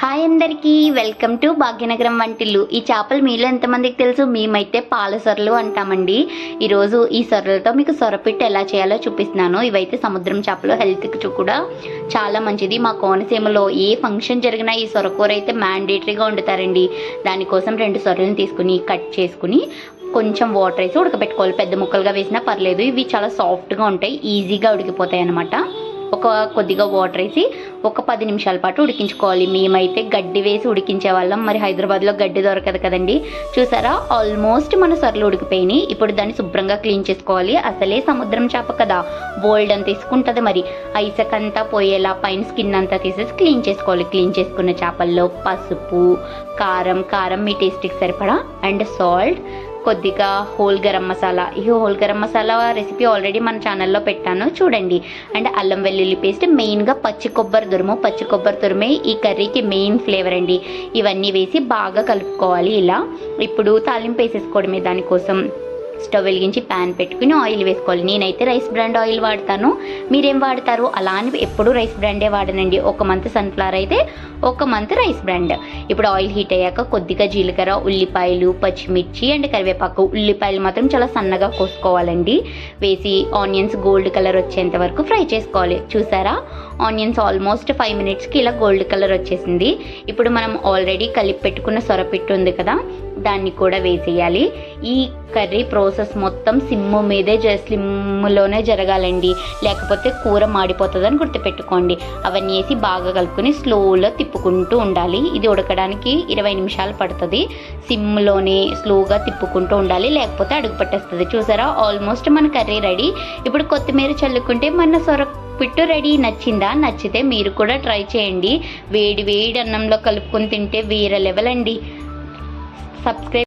Hi అందరికీ welcome to Bhagyanagaram వంటిల్లు. ఈ చేపలు మీలో ఎంతమందికి తెలుసు? మేమైతే పాల సొరలు అంటామండి. ఈరోజు ఈ సొరలతో మీకు సొరపిట్టు ఎలా చేయాలో చూపిస్తున్నాను. ఇవైతే సముద్రం చేపలు హెల్త్కి కూడా చాలా మంచిది. మా కోనసీమలో ఏ ఫంక్షన్ జరిగినా ఈ సొరకూర అయితే మ్యాండేటరీగా వండుతారండి. దానికోసం రెండు సొరలను తీసుకుని కట్ చేసుకుని కొంచెం వాటర్ వేసి ఉడకబెట్టుకోవాలి. పెద్ద ముక్కలుగా వేసినా పర్లేదు. ఇవి చాలా సాఫ్ట్గా ఉంటాయి ఈజీగా ఉడికిపోతాయి అన్నమాట. ఒక కొద్దిగా వాటర్ వేసి ఒక పది నిమిషాల పాటు ఉడికించుకోవాలి. మేమైతే గడ్డి వేసి ఉడికించే వాళ్ళం. మరి హైదరాబాద్లో గడ్డి దొరకదు కదండి. చూసారా? ఆల్మోస్ట్ మన సొరలు ఉడికిపోయినాయి. ఇప్పుడు దాన్ని శుభ్రంగా క్లీన్ చేసుకోవాలి. అసలే సముద్రం చేప కదా. బోల్డ్ అంత తీసుకుంటుంది మరి. ఐసకంతా పోయేలా పైన స్కిన్ అంతా తీసేసి క్లీన్ చేసుకోవాలి. క్లీన్ చేసుకున్న చేపల్లో పసుపు కారం కారం మీ టేస్ట్కి సరిపడా. అండ్ సాల్ట్ కొద్దిగా హోల్ గరం మసాలా. ఈ whole garam masala recipe already మన ఛానల్లో పెట్టాను. చూడండి. అండ్ అల్లం వెల్లుల్లి పేస్ట్ మెయిన్గా పచ్చి కొబ్బరి తురుము. పచ్చి కొబ్బరి తురుమే ఈ కర్రీకి మెయిన్ ఫ్లేవర్ అండి. ఇవన్నీ వేసి బాగా కలుపుకోవాలి ఇలా. ఇప్పుడు తాలింపు వేసేసుకోవడమే దానికోసం. స్టవ్ వెలిగించి ప్యాన్ పెట్టుకుని ఆయిల్ వేసుకోవాలి. నేనైతే రైస్ బ్రాండ్ ఆయిల్ వాడతాను. మీరేం వాడతారు? అలా అని ఎప్పుడు రైస్ బ్రాండే వాడనండి. ఒక మంత్ సన్ఫ్లవర్ అయితే ఒక మంత్ రైస్ బ్రాండ్. ఇప్పుడు ఆయిల్ హీట్ అయ్యాక కొద్దిగా జీలకర్ర ఉల్లిపాయలు పచ్చిమిర్చి అండ్ కరివేపాకు. ఉల్లిపాయలు మాత్రం చాలా సన్నగా కోసుకోవాలండి. వేసి ఆనియన్స్ గోల్డ్ కలర్ వచ్చేంత వరకు ఫ్రై చేసుకోవాలి. చూసారా? ఆనియన్స్ ఆల్మోస్ట్ ఫైవ్ మినిట్స్కి ఇలా గోల్డ్ కలర్ వచ్చేసింది. ఇప్పుడు మనం ఆల్రెడీ కలిపి పెట్టుకున్న సొరపిట్టు ఉంది కదా దాన్ని కూడా వేసేయాలి. ఈ కర్రీ ప్రో ప్రాసెస్ మొత్తం సిమ్ము మీదే జ స్లిమ్లోనే జరగాలండి. లేకపోతే కూర మాడిపోతుందని గుర్తుపెట్టుకోండి. అవన్నీ వేసి బాగా కలుపుకొని స్లోలో తిప్పుకుంటూ ఉండాలి. ఇది ఉడకడానికి ఇరవై నిమిషాలు పడుతుంది. సిమ్లోనే స్లోగా తిప్పుకుంటూ ఉండాలి. లేకపోతే అడుగు పట్టేస్తుంది. చూసారా? ఆల్మోస్ట్ మన కర్రీ రెడీ. ఇప్పుడు కొత్తిమీర చల్లుకుంటే మన సొర పిట్టు రెడీ. నచ్చిందా? నచ్చితే మీరు కూడా ట్రై చేయండి. వేడి వేడి అన్నంలో కలుపుకొని తింటే వేరే లెవెల్ అండి. సబ్స్క్రైబ్